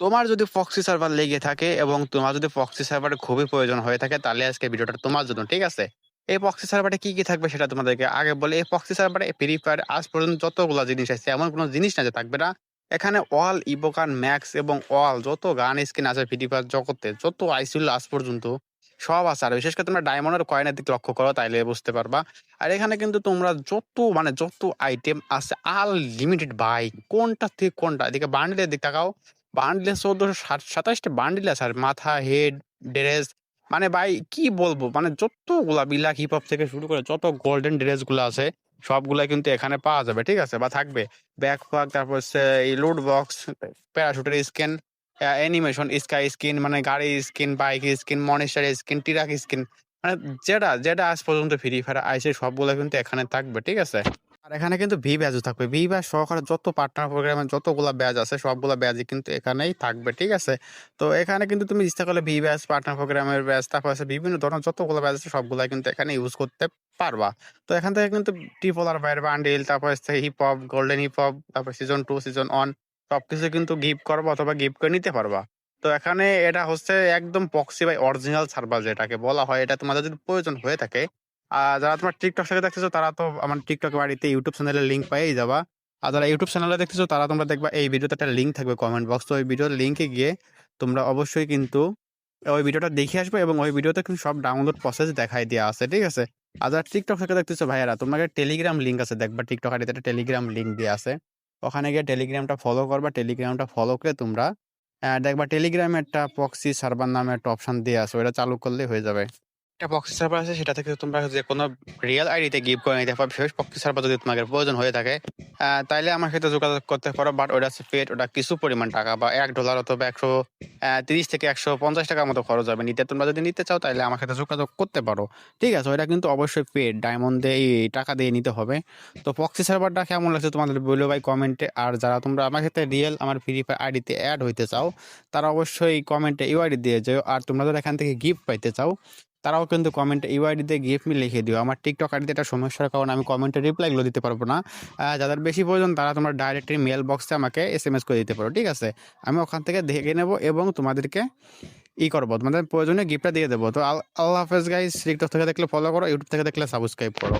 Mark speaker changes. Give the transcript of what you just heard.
Speaker 1: তোমার যদি foxy server লেগে থাকে এবং তোমার যদি ফক্সি সার্ভারের খুবই প্রয়োজন হয়ে থাকে, তাহলে আজকে ভিডিওটা তোমার জন্য, ঠিক আছে? এই ফক্সি সার্ভারে কি কি থাকবে সেটা তোমাদেরকে আগে বলে। এই ফক্সি সার্ভারে ফ্রি ফায়ার আজ পর্যন্ত যতগুলো জিনিস আছে, এমন কোনো জিনিস না যে থাকবে না। এখানে অল ইবোকান ম্যাক্স এবং অল যত গান স্কিন আছে ফ্রি ফায়ার জগতে, যত আইসিল আজ পর্যন্ত, সব আছে। আর বিশেষ করে তোমরা ডায়মন্ডের কয়েনের দিকে লক্ষ্য করো, তাইলে বুঝতে পারবা। আর এখানে কিন্তু তোমরা যত মানে যত আইটেম আছে আল লিমিটেড বাই কোনটা থেকে কোনটা, এদিকে বান্ডেলের দিক তাকাও। বান্ডেলে চৌদ্দশো সাতাশটা বান্ডেল আছে, আর মাথা, হেড, ড্রেস মানে ভাই কি বলব? মানে যতগুলা বিলাক হিপ হপ থেকে শুরু করে যত গোল্ডেন ড্রেসগুলো আছে সবগুলা কিন্তু এখানে পাওয়া যাবে, ঠিক আছে? বা থাকবে। ব্যাক ফাক তারপর এই লুট বক্স প্যারাশুটের স্কিন অ্যানিমেশন স্কাই স্কিন মানে গাড়ি skin bike skin monster skin truck skin মানে যেটা যেটা আজ পর্যন্ত ফ্রি ফায়ার আইসে সবগুলো কিন্তু এখানে থাকবে, ঠিক আছে? আর এখানে কিন্তু ভি ব্যাজও থাকবে। ভি ব্যাজ সহকারে যত পার্টনার প্রোগ্রামে যতগুলো ব্যাজ আছে, সবগুলো ব্যাজই কিন্তু এখানেই থাকবে, ঠিক আছে? তো এখানে কিন্তু তুমি ইচ্ছা করলে ভি ব্যাজ পার্টনার প্রোগ্রামের ব্যাজ তারপর আছে বিভিন্ন ধরনের যতগুলো ব্যাজ আছে সবগুলো কিন্তু এখানে ইউজ করতে পারবা। তো এখান থেকে কিন্তু টিপোলার বাইরে বান্ডিল তারপর hip hop golden hip hop তারপর সিজন টু সিজন ওয়ান সবকিছু কিন্তু গিফট করবা অথবা গিফট করে নিতে পারবা। তো এখানে এটা হচ্ছে একদম পক্সি বাই অরিজিনাল সার্ভার যেটাকে বলা হয়, এটা তোমাদের যদি প্রয়োজন হয়ে থাকে যারা তোমার টিকটক থেকে দেখতেছো, তারা তো আমার টিকটক বাড়িতে ইউটিউব চ্যানেলের লিঙ্ক পেয়েই যাবা। আর যারা ইউটিউব চ্যানেলে দেখতেছো, তারা তোমরা দেখবা এই ভিডিওতে একটা লিঙ্ক থাকবে কমেন্ট বক্স তো ওই ভিডিওর লিঙ্কে গিয়ে তোমরা অবশ্যই কিন্তু ওই ভিডিওটা দেখে আসবে এবং ওই ভিডিওতে কিন্তু সব ডাউনলোড প্রসেস দেখাই দেওয়া আছে, ঠিক আছে? আর যারা টিকটক থেকে দেখতেছো ভাইয়ারা তোমাকে টেলিগ্রাম লিঙ্ক আছে, দেখবা টিকটক আইডিতে একটা টেলিগ্রাম লিঙ্ক দিয়ে আছে। ওখানে গিয়ে টেলিগ্রামটা ফলো করবা টেলিগ্রামটা ফলো করে তোমরা দেখবা টেলিগ্রামে একটা পক্সি সার্ভার নামে একটা অপশন দিয়ে আছে ওটা চালু করলেই হয়ে যাবে। একটা পক্সি সার্ভার আছে, সেটা থেকে তোমরা যে কোনো রিয়েল আইডিতে গিফট করে নিতে পারো। বিশেষ পক্সি সার্ভার যদি তোমাদের প্রয়োজন হয়ে থাকে তাইলে আমার সাথে যোগাযোগ করতে পারো। বাট ওটা হচ্ছে পেড ওটা কিছু পরিমাণ টাকা বা এক ডলার অথবা একশো তিরিশ থেকে একশো পঞ্চাশ টাকার মতো খরচ হবে। নিতে, তোমরা যদি নিতে চাও তাহলে আমার সাথে যোগাযোগ করতে পারো। ঠিক আছে ওটা কিন্তু অবশ্যই পেড ডায়মন্ড এই টাকা দিয়ে নিতে হবে। তো পক্সি সার্ভারটা কেমন লাগছে তোমাদের বলল ভাই কমেন্টে আর যারা তোমরা আমার সাথে রিয়েল আমার ফ্রি ফায়ার আইডিতে অ্যাড হইতে চাও, তারা অবশ্যই কমেন্টে ইউআইডি দিয়ে যাও। আর তোমরা যদি এখান থেকে গিফট পাইতে চাও তারাও কিন্তু কমেন্টে গিফট মি লিখে দিও। আমার টিকটক আইডিতে একটা সমস্যার কারণে আমি কমেন্টে রিপ্লাইগুলো দিতে পারব না। যাদের বেশি প্রয়োজন তারা তোমার ডাইরেক্টলি মেল বক্সে আমাকে এস এম এস করে দিতে পারো, ঠিক আছে? আমি ওখান থেকে দেখে নেব এবং তোমাদেরকে ই করব। তোমাদের প্রয়োজনে গিফটটা দিয়ে দেবো। তো আল- আল্লাহ হাফেজ গাইজ টিকটক থেকে দেখলে ফলো করো ইউটিউব থেকে দেখলে সাবস্ক্রাইব করো।